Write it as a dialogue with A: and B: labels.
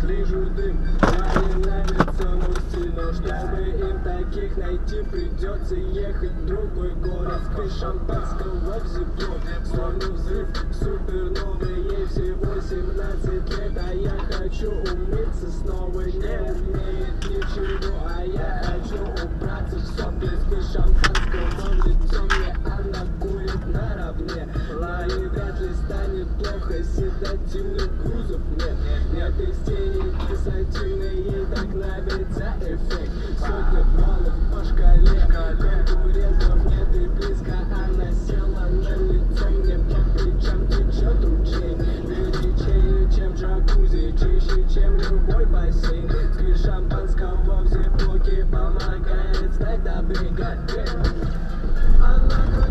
A: Слежу дым, нравится мой Но чтобы им таких найти Придется ехать в другой город Пей шампанского в зипон Словно взрыв суперновый Ей всего 17 лет, а я хочу умыться снова. Седативных грузов нет Нет из тени десантивной Ей так нравится эффект. Сотня баллов по шкале Конкурентов нет и близко. Она села на лицо Мне по плечам течет ручей. Горячее, чем джакузи Чище, чем любой бассейн. Сквозь шампанского в зиплоке Помогает стать добрее. Она